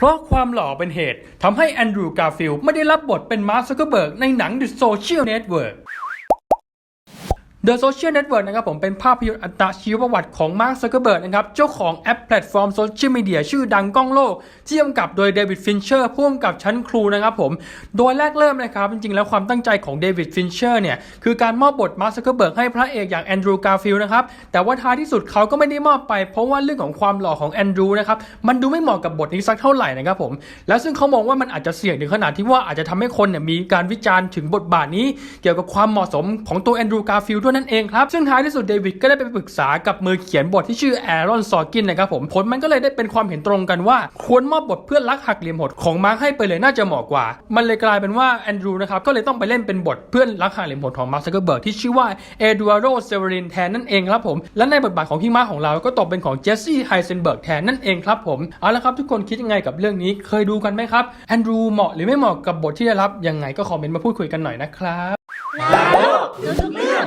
เพราะความหล่อเป็นเหตุทำให้แอนดรูว์ การ์ฟิลด์ไม่ได้รับบทเป็นมาร์คซักเกอร์เบิร์กในหนัง The Social Network The Social Network นะครับผมเป็นภาพยนตร์อัตชีวประวัติของมาร์คซักเกอร์เบิร์กนะครับเจ้าของแอปแพลตฟอร์มโซเชียลมีเดียชื่อดังก้องโลก ที่กำกับโดยเดวิดฟินเชอร์พ่วงกับชั้นครูนะครับผม โดยแรกเริ่มนะครับ จริงๆ แล้วความตั้งใจของเดวิดฟินเชอร์เนี่ย คือการมอบบทมาร์คซักเกอร์เบิร์กให้พระเอกอย่างแอนดรูว์การ์ฟิลนะครับ แต่ว่าท้ายที่สุดเขาก็ไม่ได้มอบไป เพราะว่าเรื่องของความหล่อของแอนดรูว์นะครับมันดูไม่เหมาะกับบทนี้สักเท่าไหร่นะครับผมแล้วซึ่งเขามองว่ามันอาจจะเสี่ยงถึงขนาดที่ว่าอาจจะทำให้คนเนี่ยมีการวิจารณ์ถึงบทบาทนี้ เกี่ยวกับความเหมาะสมของตัวแอนดรูว์การ์ฟิลด์ด้วยนั่นเองครับ ซึ่งท้ายที่สุดเดวิดก็ได้ไปปรึกษากับมือเขียนบทที่ชื่อแอรอนซอกินนะครับผมผลมันก็เลยได้เป็นความเห็นตรงกันว่า ควรมอบบทเพื่อนรักหักเหลี่ยมโหดของมาร์คให้ไปเลยน่าจะเหมาะกว่า มันเลยกลายเป็นว่าแอนดรูว์นะครับก็เลยต้องไปเล่นเป็นบทเพื่อนรักหักเหลี่ยมโหดของมาร์คซักเกอร์เบิร์กที่ชื่อว่าเอดูอาร์โดเซเวรินแทนนั่นเองครับผมและในบทบาทของพี่มาร์คของเราก็ตกเป็นของเจสซี่ไฮเซนเบิร์กแทนนั่นเองครับผมเอาละครับทุกคนคิดยังไงกับเรื่องนี้เคยดูกันไหมครับแอนดรูว์เหมาะหรือไม่เหมาะกับบทที่ได้รับยังไงก็คอมเมนต์มาพูดคุยกันหน่อยนะครับลาโลกรู้ทุกเรื่อง